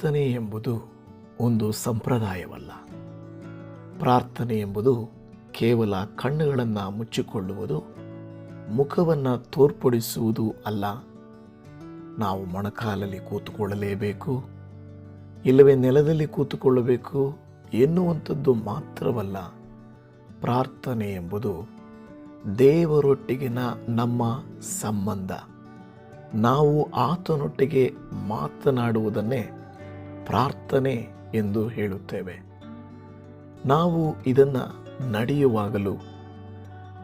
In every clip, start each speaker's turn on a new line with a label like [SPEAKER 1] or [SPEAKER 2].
[SPEAKER 1] ಪ್ರಾರ್ಥನೆ ಎಂಬುದು ಒಂದು ಸಂಪ್ರದಾಯವಲ್ಲ. ಪ್ರಾರ್ಥನೆ ಎಂಬುದು ಕೇವಲ ಕಣ್ಣುಗಳನ್ನು ಮುಚ್ಚಿಕೊಳ್ಳುವುದು, ಮುಖವನ್ನು ತೋರ್ಪಡಿಸುವುದು ಅಲ್ಲ. ನಾವು ಮೊಣಕಾಲಲ್ಲಿ ಕೂತುಕೊಳ್ಳಲೇಬೇಕು, ಇಲ್ಲವೇ ನೆಲದಲ್ಲಿ ಕೂತುಕೊಳ್ಳಬೇಕು ಎನ್ನುವಂಥದ್ದು ಮಾತ್ರವಲ್ಲ. ಪ್ರಾರ್ಥನೆ ಎಂಬುದು ದೇವರೊಟ್ಟಿಗಿನ ನಮ್ಮ ಸಂಬಂಧ. ನಾವು ಆತನೊಟ್ಟಿಗೆ ಮಾತನಾಡುವುದನ್ನೇ ಪ್ರಾರ್ಥನೆ ಎಂದು ಹೇಳುತ್ತೇವೆ. ನಾವು ಇದನ್ನು ನಡೆಯುವಾಗಲೂ,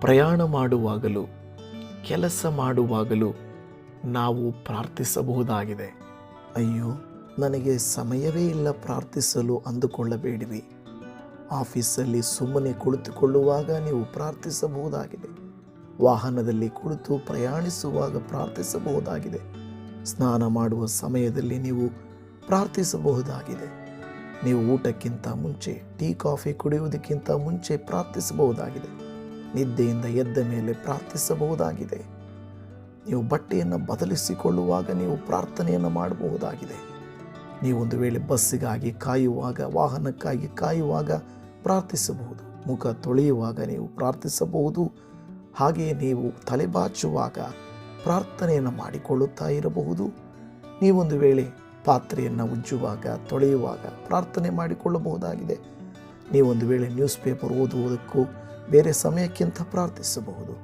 [SPEAKER 1] ಪ್ರಯಾಣ ಮಾಡುವಾಗಲೂ, ಕೆಲಸ ಮಾಡುವಾಗಲೂ ನಾವು ಪ್ರಾರ್ಥಿಸಬಹುದಾಗಿದೆ. ಅಯ್ಯೋ, ನನಗೆ ಸಮಯವೇ ಇಲ್ಲ ಪ್ರಾರ್ಥಿಸಲು ಅಂದುಕೊಳ್ಳಬೇಡಿರಿ. ಆಫೀಸಲ್ಲಿ ಸುಮ್ಮನೆ ಕುಳಿತುಕೊಳ್ಳುವಾಗ ನೀವು ಪ್ರಾರ್ಥಿಸಬಹುದಾಗಿದೆ. ವಾಹನದಲ್ಲಿ ಕುಳಿತು ಪ್ರಯಾಣಿಸುವಾಗ ಪ್ರಾರ್ಥಿಸಬಹುದಾಗಿದೆ. ಸ್ನಾನ ಮಾಡುವ ಸಮಯದಲ್ಲಿ ನೀವು ಪ್ರಾರ್ಥಿಸಬಹುದಾಗಿದೆ. ನೀವು ಊಟಕ್ಕಿಂತ ಮುಂಚೆ ಟೀ, ಕಾಫಿ ಕುಡಿಯುವುದಕ್ಕಿಂತ ಮುಂಚೆ ಪ್ರಾರ್ಥಿಸಬಹುದಾಗಿದೆ. ನಿದ್ದೆಯಿಂದ ಎದ್ದ ಮೇಲೆ ಪ್ರಾರ್ಥಿಸಬಹುದಾಗಿದೆ. ನೀವು ಬಟ್ಟೆಯನ್ನು ಬದಲಿಸಿಕೊಳ್ಳುವಾಗ ನೀವು ಪ್ರಾರ್ಥನೆಯನ್ನು ಮಾಡಬಹುದಾಗಿದೆ. ನೀವು ಒಂದು ವೇಳೆ ಬಸ್ಸಿಗಾಗಿ ಕಾಯುವಾಗ, ವಾಹನಕ್ಕಾಗಿ ಕಾಯುವಾಗ ಪ್ರಾರ್ಥಿಸಬಹುದು. ಮುಖ ತೊಳೆಯುವಾಗ ನೀವು ಪ್ರಾರ್ಥಿಸಬಹುದು. ಹಾಗೆಯೇ ನೀವು ತಲೆಬಾಚುವಾಗ ಪ್ರಾರ್ಥನೆಯನ್ನು ಮಾಡಿಕೊಳ್ಳುತ್ತಾ ಇರಬಹುದು. ನೀವೊಂದು ವೇಳೆ ಪಾತ್ರೆಯನ್ನು ಉಜ್ಜುವಾಗ, ತೊಳೆಯುವಾಗ ಪ್ರಾರ್ಥನೆ ಮಾಡಿಕೊಳ್ಳಬಹುದಾಗಿದೆ. ನೀವೊಂದು ವೇಳೆ ನ್ಯೂಸ್ ಪೇಪರ್ ಓದುವುದಕ್ಕೂ ಬೇರೆ ಸಮಯಕ್ಕಿಂತ ಪ್ರಾರ್ಥಿಸಬಹುದು.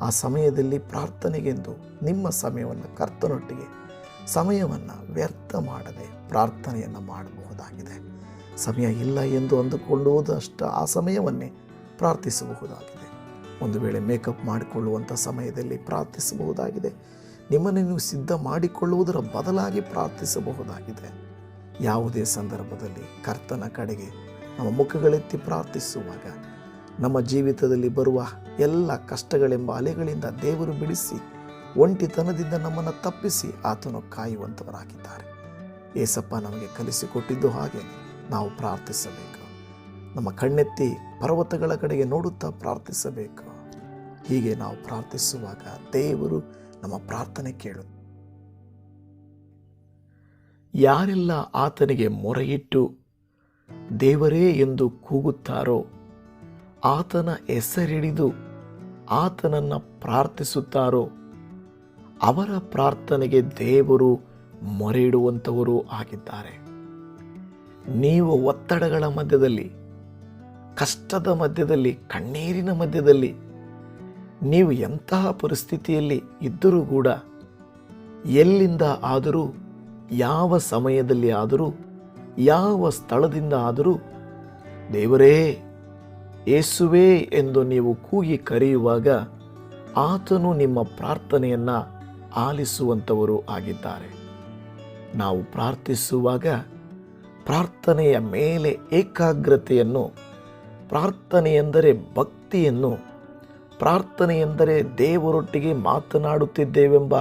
[SPEAKER 1] ಆ ಸಮಯದಲ್ಲಿ ಪ್ರಾರ್ಥನೆಗೆಂದು ನಿಮ್ಮ ಸಮಯವನ್ನು ಕರ್ತನೊಟ್ಟಿಗೆ, ಸಮಯವನ್ನು ವ್ಯರ್ಥ ಮಾಡದೆ ಪ್ರಾರ್ಥನೆಯನ್ನು ಮಾಡಬಹುದಾಗಿದೆ. ಸಮಯ ಇಲ್ಲ ಎಂದು ಅಂದುಕೊಳ್ಳುವುದಷ್ಟು ಆ ಸಮಯವನ್ನೇ ಪ್ರಾರ್ಥಿಸಬಹುದಾಗಿದೆ. ಒಂದು ವೇಳೆ ಮೇಕಪ್ ಮಾಡಿಕೊಳ್ಳುವಂಥ ಸಮಯದಲ್ಲಿ ಪ್ರಾರ್ಥಿಸಬಹುದಾಗಿದೆ. ನಿಮ್ಮನ್ನು ನೀವು ಸಿದ್ಧ ಮಾಡಿಕೊಳ್ಳುವುದರ ಬದಲಾಗಿ ಪ್ರಾರ್ಥಿಸಬಹುದಾಗಿದೆ. ಯಾವುದೇ ಸಂದರ್ಭದಲ್ಲಿ ಕರ್ತನ ಕಡೆಗೆ ನಮ್ಮ ಮುಖಗಳೆತ್ತಿ ಪ್ರಾರ್ಥಿಸುವಾಗ, ನಮ್ಮ ಜೀವಿತದಲ್ಲಿ ಬರುವ ಎಲ್ಲ ಕಷ್ಟಗಳೆಂಬ ಅಲೆಗಳಿಂದ ದೇವರು ಬಿಡಿಸಿ, ಒಂಟಿತನದಿಂದ ನಮ್ಮನ್ನು ತಪ್ಪಿಸಿ ಆತನು ಕಾಯುವಂಥವರಾಗಿದ್ದಾರೆ ಏಸಪ್ಪ ನಮಗೆ ಕಲಿಸಿಕೊಟ್ಟಿದ್ದು ಹಾಗೆ ನಾವು ಪ್ರಾರ್ಥಿಸಬೇಕು. ನಮ್ಮ ಕಣ್ಣೆತ್ತಿ ಪರ್ವತಗಳ ಕಡೆಗೆ ನೋಡುತ್ತಾ ಪ್ರಾರ್ಥಿಸಬೇಕು. ಹೀಗೆ ನಾವು ಪ್ರಾರ್ಥಿಸುವಾಗ ದೇವರು ನಮ್ಮ ಪ್ರಾರ್ಥನೆ ಕೇಳು. ಯಾರೆಲ್ಲ ಆತನಿಗೆ ಮೊರೆಯಿಟ್ಟು ದೇವರೇ ಎಂದು ಕೂಗುತ್ತಾರೋ, ಆತನ ಹೆಸರಿಡಿದು ಆತನನ್ನು ಪ್ರಾರ್ಥಿಸುತ್ತಾರೋ, ಅವರ ಪ್ರಾರ್ಥನೆಗೆ ದೇವರು ಮೊರೆ ಇಡುವಂಥವರು ಆಗಿದ್ದಾರೆ. ನೀವು ಒತ್ತಡಗಳ ಮಧ್ಯದಲ್ಲಿ, ಕಷ್ಟದ ಮಧ್ಯದಲ್ಲಿ, ಕಣ್ಣೀರಿನ ಮಧ್ಯದಲ್ಲಿ ನೀವು ಎಂತಹ ಪರಿಸ್ಥಿತಿಯಲ್ಲಿ ಇದ್ದರೂ ಕೂಡ ಎಲ್ಲಿಂದ ಆದರೂ, ಯಾವ ಸಮಯದಲ್ಲಿ ಆದರೂ, ಯಾವ ಸ್ಥಳದಿಂದ ಆದರೂ, ದೇವರೇ ಏಸುವೆ ಎಂದು ನೀವು ಕೂಗಿ ಕರೆಯುವಾಗ ಆತನು ನಿಮ್ಮ ಪ್ರಾರ್ಥನೆಯನ್ನು ಆಲಿಸುವಂಥವರು ಆಗಿದ್ದಾರೆ. ನಾವು ಪ್ರಾರ್ಥಿಸುವಾಗ ಪ್ರಾರ್ಥನೆಯ ಮೇಲೆ ಏಕಾಗ್ರತೆಯನ್ನು ಪ್ರಾರ್ಥನೆ ಎಂದರೆ ಭಕ್ತಿಯನ್ನು ಪ್ರಾರ್ಥನೆ ಎಂದರೆ ದೇವರೊಟ್ಟಿಗೆ ಮಾತನಾಡುತ್ತಿದ್ದೇವೆಂಬ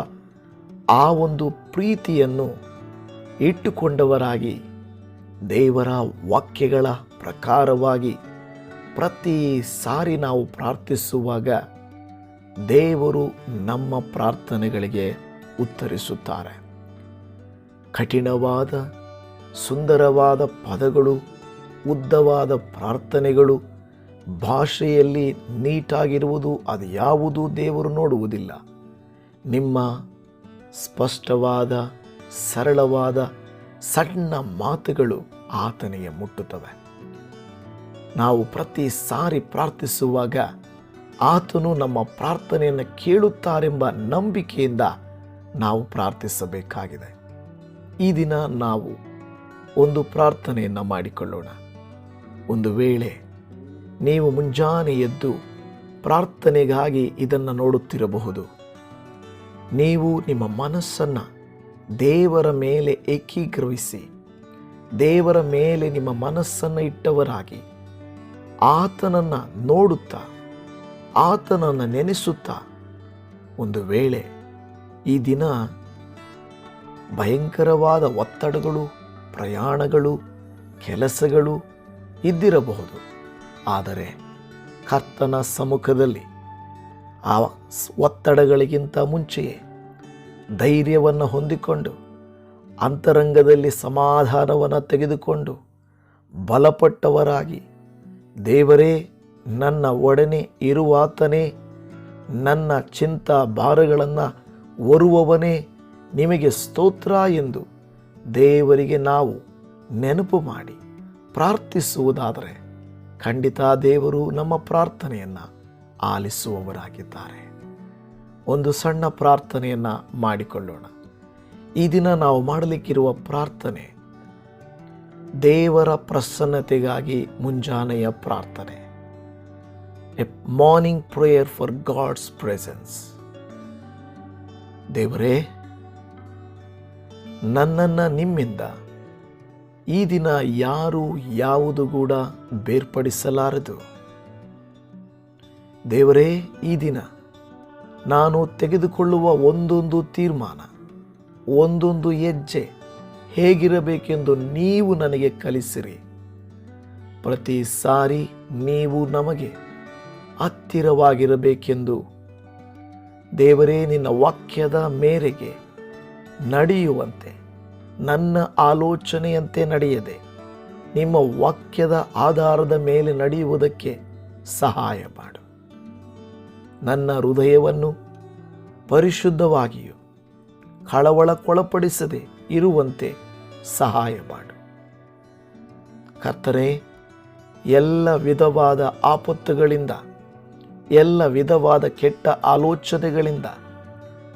[SPEAKER 1] ಆ ಒಂದು ಪ್ರೀತಿಯನ್ನು ಇಟ್ಟುಕೊಂಡವರಾಗಿ ದೇವರ ವಾಕ್ಯಗಳ ಪ್ರಕಾರವಾಗಿ ಪ್ರತಿ ಸಾರಿ ನಾವು ಪ್ರಾರ್ಥಿಸುವಾಗ ದೇವರು ನಮ್ಮ ಪ್ರಾರ್ಥನೆಗಳಿಗೆ ಉತ್ತರಿಸುತ್ತಾರೆ. ಕಠಿಣವಾದ, ಸುಂದರವಾದ ಪದಗಳು, ಉದ್ದವಾದ ಪ್ರಾರ್ಥನೆಗಳು ಭಾಷೆಯಲ್ಲಿ ನೀಟಾಗಿರುವುದು ಅದು ಯಾವುದೂ ದೇವರು ನೋಡುವುದಿಲ್ಲ. ನಿಮ್ಮ ಸ್ಪಷ್ಟವಾದ, ಸರಳವಾದ, ಸಣ್ಣ ಮಾತುಗಳು ಆತನಿಗೆ ಮುಟ್ಟುತ್ತವೆ. ನಾವು ಪ್ರತಿ ಸಾರಿ ಪ್ರಾರ್ಥಿಸುವಾಗ ಆತನು ನಮ್ಮ ಪ್ರಾರ್ಥನೆಯನ್ನು ಕೇಳುತ್ತಾರೆಂಬ ನಂಬಿಕೆಯಿಂದ ನಾವು ಪ್ರಾರ್ಥಿಸಬೇಕಾಗಿದೆ. ಈ ದಿನ ನಾವು ಒಂದು ಪ್ರಾರ್ಥನೆಯನ್ನು ಮಾಡಿಕೊಳ್ಳೋಣ. ಒಂದು ವೇಳೆ ನೀವು ಮುಂಜಾನೆ ಎದ್ದು ಪ್ರಾರ್ಥನೆಗಾಗಿ ಇದನ್ನು ನೋಡುತ್ತಿರಬಹುದು. ನೀವು ನಿಮ್ಮ ಮನಸ್ಸನ್ನು ದೇವರ ಮೇಲೆ ಏಕೀಕರಿಸಿ, ದೇವರ ಮೇಲೆ ನಿಮ್ಮ ಮನಸ್ಸನ್ನು ಇಟ್ಟವರಾಗಿ ಆತನನ್ನು ನೋಡುತ್ತಾ, ಆತನನ್ನು ನೆನೆಸುತ್ತಾ ಒಂದು ವೇಳೆ ಈ ದಿನ ಭಯಂಕರವಾದ ಒತ್ತಡಗಳು, ಪ್ರಯಾಣಗಳು, ಕೆಲಸಗಳು ಇದ್ದಿರಬಹುದು. ಆದರೆ ಕರ್ತನ ಸಮ್ಮುಖದಲ್ಲಿ ಆ ಒತ್ತಡಗಳಿಗಿಂತ ಮುಂಚೆಯೇ ಧೈರ್ಯವನ್ನು ಹೊಂದಿಕೊಂಡು ಅಂತರಂಗದಲ್ಲಿ ಸಮಾಧಾನವನ್ನು ತೆಗೆದುಕೊಂಡು ಬಲಪಟ್ಟವರಾಗಿ ದೇವರೇ, ನನ್ನ ಒಡನೆ ಇರುವಾತನೇ, ನನ್ನ ಚಿಂತ ಭಾರಗಳನ್ನು ಹೊರುವವನೇ ನಿಮಗೆ ಸ್ತೋತ್ರ ಎಂದು ದೇವರಿಗೆ ನಾವು ನೆನಪು ಮಾಡಿ ಪ್ರಾರ್ಥಿಸುವುದಾದರೆ. ಖಂಡಿತ ದೇವರು ನಮ್ಮ ಪ್ರಾರ್ಥನೆಯನ್ನು ಆಲಿಸುವವರಾಗಿದ್ದಾರೆ. ಒಂದು ಸಣ್ಣ ಪ್ರಾರ್ಥನೆಯನ್ನು ಮಾಡಿಕೊಳ್ಳೋಣ. ಈ ದಿನ ನಾವು ಮಾಡಲಿಕ್ಕಿರುವ ಪ್ರಾರ್ಥನೆ, ದೇವರ ಪ್ರಸನ್ನತೆಗಾಗಿ ಮುಂಜಾನೆಯ ಪ್ರಾರ್ಥನೆ. A morning prayer for God's presence. ದೇವರೇ, ನನ್ನನ್ನು ನಿಮ್ಮಿಂದ ಈ ದಿನ ಯಾರು ಯಾವುದು ಕೂಡ ಬೇರ್ಪಡಿಸಲಾರದು. ದೇವರೇ, ಈ ದಿನ ನಾನು ತೆಗೆದುಕೊಳ್ಳುವ ಒಂದೊಂದು ತೀರ್ಮಾನ, ಒಂದೊಂದು ಹೆಜ್ಜೆ ಹೇಗಿರಬೇಕೆಂದು ನೀವು ನನಗೆ ಕಲಿಸಿರಿ. ಪ್ರತಿ ಸಾರಿ ನೀವು ನಮಗೆ ಹತ್ತಿರವಾಗಿರಬೇಕೆಂದು ದೇವರೇ, ನಿನ್ನ ವಾಕ್ಯದ ಮೇರೆಗೆ ನಡೆಯುವಂತೆ ನನ್ನ ಆಲೋಚನೆಯಂತೆ ನಡೆಯದೆ. ನಿಮ್ಮ ವಾಕ್ಯದ ಆಧಾರದ ಮೇಲೆ ನಡೆಯುವುದಕ್ಕೆ ಸಹಾಯ ಮಾಡು. ನನ್ನ ಹೃದಯವನ್ನು ಪರಿಶುದ್ಧವಾಗಿಯೂ, ಕಳವಳಕ್ಕೊಳಪಡಿಸದೆ ಇರುವಂತೆ ಸಹಾಯ ಮಾಡು. ಕರ್ತನೆ ಎಲ್ಲ ವಿಧವಾದ ಆಪತ್ತುಗಳಿಂದ, ಎಲ್ಲ ವಿಧವಾದ ಕೆಟ್ಟ ಆಲೋಚನೆಗಳಿಂದ,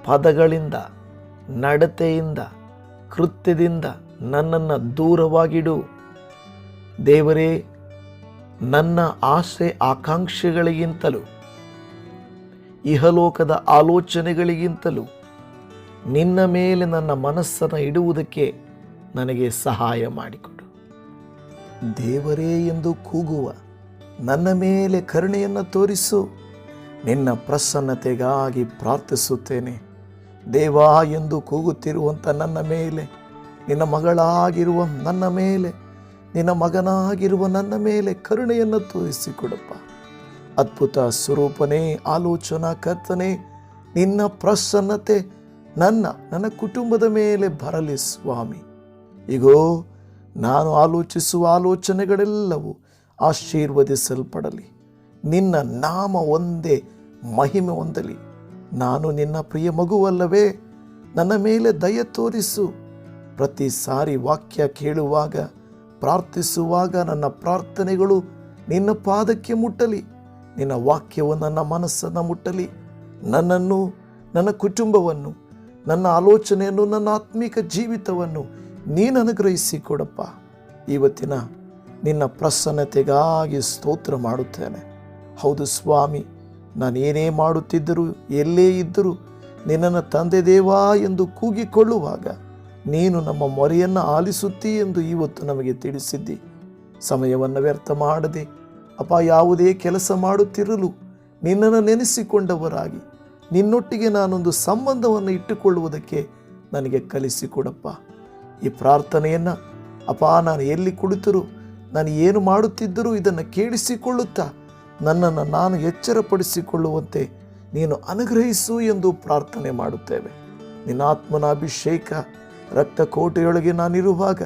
[SPEAKER 1] ಪದಗಳಿಂದ, ನಡತೆಯಿಂದ ಕೃತ್ಯದಿಂದ ನನ್ನನ್ನು ದೂರವಾಗಿಡು. ದೇವರೇ, ನನ್ನ ಆಸೆ ಆಕಾಂಕ್ಷೆಗಳಿಗಿಂತಲೂ, ಇಹಲೋಕದ ಆಲೋಚನೆಗಳಿಗಿಂತಲೂ, ನಿನ್ನ ಮೇಲೆ ನನ್ನ ಮನಸ್ಸನ್ನು ಇಡುವುದಕ್ಕೆ ನನಗೆ ಸಹಾಯ ಮಾಡಿಕೊಡು. ದೇವರೇ ಎಂದು ಕೂಗುವ ನನ್ನ ಮೇಲೆ ಕರುಣೆಯನ್ನು ತೋರಿಸು. ನಿನ್ನ ಪ್ರಸನ್ನತೆಗಾಗಿ ಪ್ರಾರ್ಥಿಸುತ್ತೇನೆ. ದೇವಾ ಎಂದು ಕೂಗುತ್ತಿರುವಂಥ ನನ್ನ ಮೇಲೆ, ನಿನ್ನ ಮಗಳಾಗಿರುವ ನನ್ನ ಮೇಲೆ, ನಿನ್ನ ಮಗನಾಗಿರುವ ನನ್ನ ಮೇಲೆ ಕರುಣೆಯನ್ನು ತೋರಿಸಿಕೊಡಪ್ಪ. ಅದ್ಭುತ ಸ್ವರೂಪನೇ, ಆಲೋಚನಾ ಕರ್ತನೆ, ನಿನ್ನ ಪ್ರಸನ್ನತೆ ನನ್ನ ನನ್ನ ಕುಟುಂಬದ ಮೇಲೆ ಬರಲಿ ಸ್ವಾಮಿ. ಈಗೋ ನಾನು ಆಲೋಚಿಸುವ ಆಲೋಚನೆಗಳೆಲ್ಲವೂ ಆಶೀರ್ವದಿಸಲ್ಪಡಲಿ. ನಿನ್ನ ನಾಮ ಒಂದೇ, ಮಹಿಮೆ ಹೊಂದಲಿ. ನಾನು ನಿನ್ನ ಪ್ರಿಯ ಮಗುವಲ್ಲವೇ? ನನ್ನ ಮೇಲೆ ದಯ ತೋರಿಸು. ಪ್ರತಿ ಸಾರಿ ವಾಕ್ಯ ಕೇಳುವಾಗ, ಪ್ರಾರ್ಥಿಸುವಾಗ ನನ್ನ ಪ್ರಾರ್ಥನೆಗಳು ನಿನ್ನ ಪಾದಕ್ಕೆ ಮುಟ್ಟಲಿ. ನಿನ್ನ ವಾಕ್ಯವು ನನ್ನ ಮನಸ್ಸನ್ನು ಮುಟ್ಟಲಿ. ನನ್ನನ್ನು, ನನ್ನ ಕುಟುಂಬವನ್ನು, ನನ್ನ ಆಲೋಚನೆಯನ್ನು, ನನ್ನ ಆತ್ಮಿಕ ಜೀವಿತವನ್ನು ನೀನು ಅನುಗ್ರಹಿಸಿ ಕೊಡಪ್ಪ. ಇವತ್ತಿನ ನಿನ್ನ ಪ್ರಸನ್ನತೆಗಾಗಿ ಸ್ತೋತ್ರ ಮಾಡುತ್ತೇನೆ. ಹೌದು ಸ್ವಾಮಿ ನಾನು ಏನೇ ಮಾಡುತ್ತಿದ್ದರೂ, ಎಲ್ಲೇ ಇದ್ದರೂ ನಿನ್ನನ್ನು ತಂದೆ ದೇವಾ ಎಂದು ಕೂಗಿಕೊಳ್ಳುವಾಗ ನೀನು ನಮ್ಮ ಮೊರೆಯನ್ನು ಆಲಿಸುತ್ತೀ ಎಂದು ಇವತ್ತು ನಮಗೆ ತಿಳಿಸಿದ್ದಿ. ಸಮಯವನ್ನು ವ್ಯರ್ಥ ಮಾಡದೆ ಅಪ ಯಾವುದೇ ಕೆಲಸ ಮಾಡುತ್ತಿರಲು ನಿನ್ನನ್ನು ನೆನೆಸಿಕೊಂಡವರಾಗಿ, ನಿನ್ನೊಟ್ಟಿಗೆ ನಾನೊಂದು ಸಂಬಂಧವನ್ನು ಇಟ್ಟುಕೊಳ್ಳುವುದಕ್ಕೆ ನನಗೆ ಕಲಿಸಿಕೊಡಪ್ಪ. ಈ ಪ್ರಾರ್ಥನೆಯನ್ನು ಅಪ ನಾನು ಎಲ್ಲಿ ಕುಳಿತರೂ, ನಾನು ಏನು ಮಾಡುತ್ತಿದ್ದರೂ ಇದನ್ನು ಕೇಳಿಸಿಕೊಳ್ಳುತ್ತಾ ನನ್ನನ್ನು ನಾನು ಎಚ್ಚರಪಡಿಸಿಕೊಳ್ಳುವಂತೆ ನೀನು ಅನುಗ್ರಹಿಸು ಎಂದು ಪ್ರಾರ್ಥನೆ ಮಾಡುತ್ತೇವೆ. ನಿನ್ನ ಆತ್ಮನ ಅಭಿಷೇಕ ರಕ್ತ ಕೋಟೆಯೊಳಗೆ ನಾನಿರುವಾಗ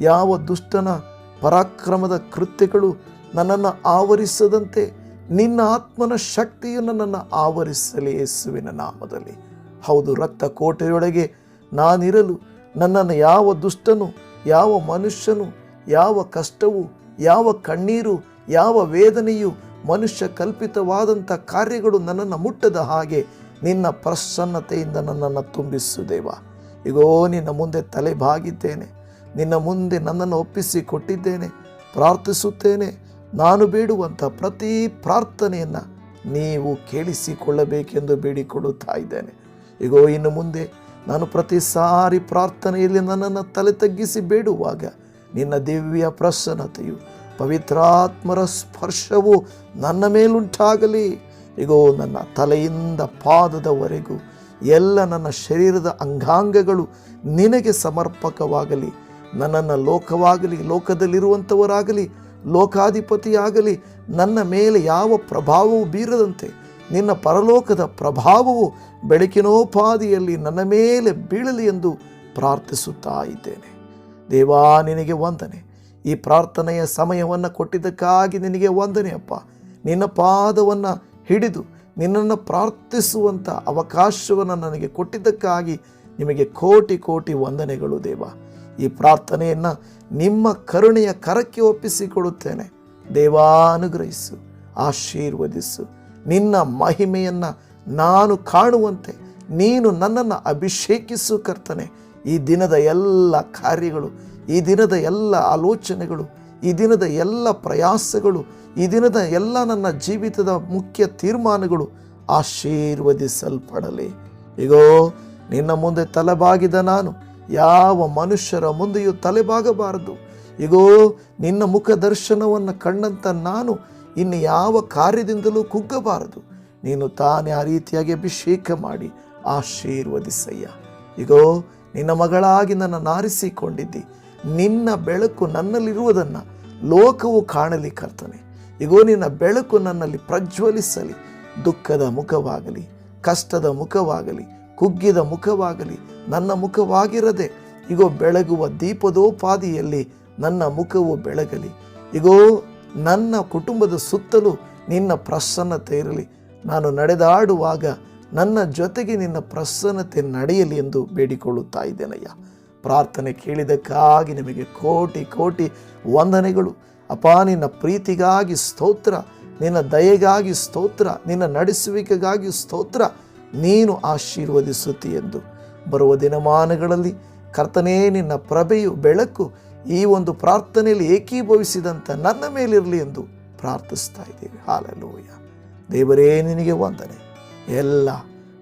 [SPEAKER 1] ಯಾವ ದುಷ್ಟನ ಪರಾಕ್ರಮದ ಕೃತ್ಯಗಳು ನನ್ನನ್ನು ಆವರಿಸದಂತೆ ನಿನ್ನ ಆತ್ಮನ ಶಕ್ತಿಯು ನನ್ನನ್ನು ಆವರಿಸಲಿ ಯೇಸುವಿನ ನಾಮದಲ್ಲಿ. ಹೌದು ರಕ್ತ ಕೋಟೆಯೊಳಗೆ ನಾನಿರಲು ನನ್ನನ್ನು ಯಾವ ದುಷ್ಟನು, ಯಾವ ಮನುಷ್ಯನು, ಯಾವ ಕಷ್ಟವು, ಯಾವ ಕಣ್ಣೀರು, ಯಾವ ವೇದನೆಯು ಮನುಷ್ಯ ಕಲ್ಪಿತವಾದಂಥ ಕಾರ್ಯಗಳು ನನ್ನನ್ನು ಮುಟ್ಟದ ಹಾಗೆ ನಿನ್ನ ಪ್ರಸನ್ನತೆಯಿಂದ ನನ್ನನ್ನು ತುಂಬಿಸು ದೇವ. ಈಗೋ ನಿನ್ನ ಮುಂದೆ ತಲೆ ಬಾಗಿದ್ದೇನೆ ನಿನ್ನ ಮುಂದೆ ನನ್ನನ್ನು ಒಪ್ಪಿಸಿ ಕೊಟ್ಟಿದ್ದೇನೆ ಪ್ರಾರ್ಥಿಸುತ್ತೇನೆ. ನಾನು ಬೇಡುವಂಥ ಪ್ರತಿ ಪ್ರಾರ್ಥನೆಯನ್ನು ನೀವು ಕೇಳಿಸಿಕೊಳ್ಳಬೇಕೆಂದು ಬೇಡಿಕೊಳ್ಳುತ್ತಾ ಇದ್ದೇನೆ. ಈಗೋ ಇನ್ನು ಮುಂದೆ ನಾನು ಪ್ರತಿ ಸಾರಿ ಪ್ರಾರ್ಥನೆಯಲ್ಲಿ ನನ್ನನ್ನು ತಲೆ ತಗ್ಗಿಸಿ ಬೇಡುವಾಗ ನಿನ್ನ ದಿವ್ಯ ಪ್ರಸನ್ನತೆಯು ಪವಿತ್ರಾತ್ಮರ ಸ್ಪರ್ಶವು ನನ್ನ ಮೇಲುಂಟಾಗಲಿ. ಇಗೋ, ನನ್ನ ತಲೆಯಿಂದ ಪಾದದವರೆಗೂ ಎಲ್ಲ ನನ್ನ ಶರೀರದ ಅಂಗಾಂಗಗಳು ನಿನಗೆ ಸಮರ್ಪಕವಾಗಲಿ. ನನ್ನನ್ನು ಲೋಕವಾಗಲಿ, ಲೋಕದಲ್ಲಿರುವಂಥವರಾಗಲಿ, ಲೋಕಾಧಿಪತಿಯಾಗಲಿ, ನನ್ನ ಮೇಲೆ ಯಾವ ಪ್ರಭಾವವು ಬೀರದಂತೆ, ನಿನ್ನ ಪರಲೋಕದ ಪ್ರಭಾವವು ಬೆಳಕಿನೋಪಾದಿಯಲ್ಲಿ ನನ್ನ ಮೇಲೆ ಬೀಳಲಿ ಎಂದು ಪ್ರಾರ್ಥಿಸುತ್ತಾ ಇದ್ದೇನೆ. ದೇವಾ, ನಿನಗೆ ವಂದನೆ. ಈ ಪ್ರಾರ್ಥನೆಯ ಸಮಯವನ್ನು ಕೊಟ್ಟಿದ್ದಕ್ಕಾಗಿ ನಿನಗೆ ವಂದನೆ, ಅಪ್ಪ. ನಿನ್ನ ಪಾದವನ್ನು ಹಿಡಿದು ನಿನ್ನನ್ನು ಪ್ರಾರ್ಥಿಸುವಂಥ ಅವಕಾಶವನ್ನು ನನಗೆ ಕೊಟ್ಟಿದ್ದಕ್ಕಾಗಿ ನಿಮಗೆ ಕೋಟಿ ಕೋಟಿ ವಂದನೆಗಳು, ದೇವ. ಈ ಪ್ರಾರ್ಥನೆಯನ್ನು ನಿಮ್ಮ ಕರುಣೆಯ ಕರಕ್ಕೆ ಒಪ್ಪಿಸಿಕೊಡುತ್ತೇನೆ. ದೇವಾನುಗ್ರಹಿಸು ಆಶೀರ್ವದಿಸು. ನಿನ್ನ ಮಹಿಮೆಯನ್ನು ನಾನು ಕಾಣುವಂತೆ ನೀನು ನನ್ನನ್ನು ಅಭಿಷೇಕಿಸು, ಕರ್ತನೆ. ಈ ದಿನದ ಎಲ್ಲ ಕಾರ್ಯಗಳು ಈ ದಿನದ ಎಲ್ಲ ಆಲೋಚನೆಗಳು, ಈ ದಿನದ ಎಲ್ಲ ಪ್ರಯಾಸಗಳು, ಈ ದಿನದ ಎಲ್ಲ ನನ್ನ ಜೀವಿತದ ಮುಖ್ಯ ತೀರ್ಮಾನಗಳು ಆಶೀರ್ವದಿಸಲ್ಪಡಲಿ. ಈಗೋ ನಿನ್ನ ಮುಂದೆ ತಲೆಬಾಗಿದ ನಾನು, ಯಾವ ಮನುಷ್ಯರ ಮುಂದೆಯೂ ತಲೆಬಾಗಬಾರದು. ಈಗೋ ನಿನ್ನ ಮುಖ ದರ್ಶನವನ್ನು ಕಂಡಂಥ ನಾನು ಇನ್ನು ಯಾವ ಕಾರ್ಯದಿಂದಲೂ ಕುಗ್ಗಬಾರದು. ನೀನು ತಾನೇ ಆ ರೀತಿಯಾಗಿ ಅಭಿಷೇಕ ಮಾಡಿ ಆಶೀರ್ವದಿಸಯ್ಯ. ಈಗೋ ನಿನ್ನ ಮಗಳಾಗಿ ನನ್ನ ನಾರಿಸಿಕೊಂಡಿದ್ದಿ. ನಿನ್ನ ಬೆಳಕು ನನ್ನಲ್ಲಿರುವುದನ್ನು ಲೋಕವು ಕಾಣಲಿ ಕರ್ತನೆ. ಇಗೋ, ನಿನ್ನ ಬೆಳಕು ನನ್ನಲ್ಲಿ ಪ್ರಜ್ವಲಿಸಲಿ. ದುಃಖದ ಮುಖವಾಗಲಿ, ಕಷ್ಟದ ಮುಖವಾಗಲಿ, ಕುಗ್ಗಿದ ಮುಖವಾಗಲಿ ನನ್ನ ಮುಖವಾಗಿರದೆ. ಇಗೋ, ಬೆಳಗುವ ದೀಪದೋಪಾದಿಯಲ್ಲಿ ನನ್ನ ಮುಖವು ಬೆಳಗಲಿ. ಇಗೋ, ನನ್ನ ಕುಟುಂಬದ ಸುತ್ತಲೂ ನಿನ್ನ ಪ್ರಸನ್ನತೆ ಇರಲಿ. ನಾನು ನಡೆದಾಡುವಾಗ ನನ್ನ ಜೊತೆಗೆ ನಿನ್ನ ಪ್ರಸನ್ನತೆ ನಡೆಯಲಿ ಎಂದು ಬೇಡಿಕೊಳ್ಳುತ್ತಾ ಇದ್ದೇನಯ್ಯ. ಪ್ರಾರ್ಥನೆ ಕೇಳಿದಕ್ಕಾಗಿ ನಿಮಗೆ ಕೋಟಿ ಕೋಟಿ ವಂದನೆಗಳು. ಅಪ್ಪ, ನಿನ್ನ ಪ್ರೀತಿಗಾಗಿ ಸ್ತೋತ್ರ, ನಿನ್ನ ದಯೆಗಾಗಿ ಸ್ತೋತ್ರ, ನಿನ್ನ ನಡೆಸುವಿಕೆಗಾಗಿ ಸ್ತೋತ್ರ, ನೀನು ಆಶೀರ್ವದಿಸುತ್ತಿ ಎಂದು. ಬರುವ ದಿನಮಾನಗಳಲ್ಲಿ ಕರ್ತನೇ, ನಿನ್ನ ಪ್ರಭೆಯು ಬೆಳಕು ಈ ಒಂದು ಪ್ರಾರ್ಥನೆಯಲ್ಲಿ ಏಕೀಭವಿಸಿದಂಥ ನನ್ನ ಮೇಲಿರಲಿ ಎಂದು ಪ್ರಾರ್ಥಿಸ್ತಾ ಇದ್ದೇವೆ. ಹಾಲಲೂಯ. ದೇವರೇ, ನಿನಗೆ ವಂದನೆ. ಎಲ್ಲ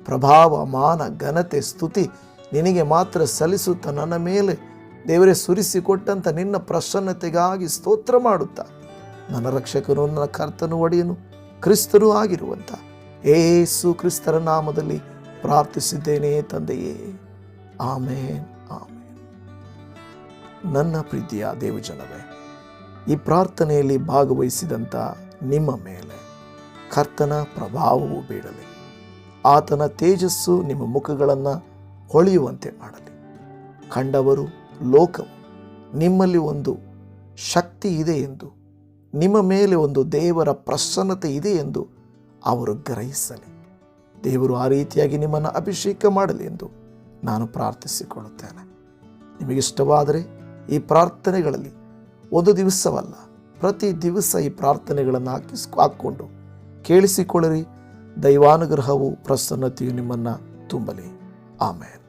[SPEAKER 1] ಪ್ರಭಾವ ಮಾನ ಘನತೆ ಸ್ತುತಿ ನಿನಗೆ ಮಾತ್ರ ಸಲ್ಲಿಸುತ್ತ ನನ್ನ ಮೇಲೆ ದೇವರೇ ಸುರಿಸಿಕೊಟ್ಟಂಥ ನಿನ್ನ ಪ್ರಸನ್ನತೆಗಾಗಿ ಸ್ತೋತ್ರ ಮಾಡುತ್ತಾ. ನನ್ನ ರಕ್ಷಕನು, ನನ್ನ ಕರ್ತನು ಒಡೆಯನು ಕ್ರಿಸ್ತರೂ ಆಗಿರುವಂಥ ಏಸು ಕ್ರಿಸ್ತರ ನಾಮದಲ್ಲಿ ಪ್ರಾರ್ಥಿಸಿದ್ದೇನೆ ತಂದೆಯೇ. ಆಮೇನ್ ಆಮೇನ್. ನನ್ನ ಪ್ರೀತಿಯ ದೇವಜನವೇ ಈ ಪ್ರಾರ್ಥನೆಯಲ್ಲಿ ಭಾಗವಹಿಸಿದಂಥ ನಿಮ್ಮ ಮೇಲೆ ಕರ್ತನ ಪ್ರಭಾವವು ಬೀಳಲಿ ಆತನ ತೇಜಸ್ಸು ನಿಮ್ಮ ಮುಖಗಳನ್ನು ಹೊಳೆಯುವಂತೆ ಮಾಡಲಿ. ಕಂಡವರು ಲೋಕವು ನಿಮ್ಮಲ್ಲಿ ಒಂದು ಶಕ್ತಿ ಇದೆ ಎಂದು, ನಿಮ್ಮ ಮೇಲೆ ಒಂದು ದೇವರ ಪ್ರಸನ್ನತೆ ಇದೆ ಎಂದು ಅವರು ಗ್ರಹಿಸಲಿ. ದೇವರು ಆ ರೀತಿಯಾಗಿ ನಿಮ್ಮನ್ನು ಅಭಿಷೇಕ ಮಾಡಲಿ ಎಂದು ನಾನು ಪ್ರಾರ್ಥಿಸಿಕೊಳ್ಳುತ್ತೇನೆ. ನಿಮಗಿಷ್ಟವಾದರೆ ಈ ಪ್ರಾರ್ಥನೆಗಳಲ್ಲಿ ಒಂದು ದಿವಸವಲ್ಲ, ಪ್ರತಿ ದಿವಸ ಈ ಪ್ರಾರ್ಥನೆಗಳನ್ನು ಹಾಕಿಸ್ ಹಾಕ್ಕೊಂಡು ಕೇಳಿಸಿಕೊಳ್ಳಿರಿ. ದೈವಾನುಗ್ರಹವು ಪ್ರಸನ್ನತೆಯು ನಿಮ್ಮನ್ನು ತುಂಬಲಿ. ಆಮೇಲೆ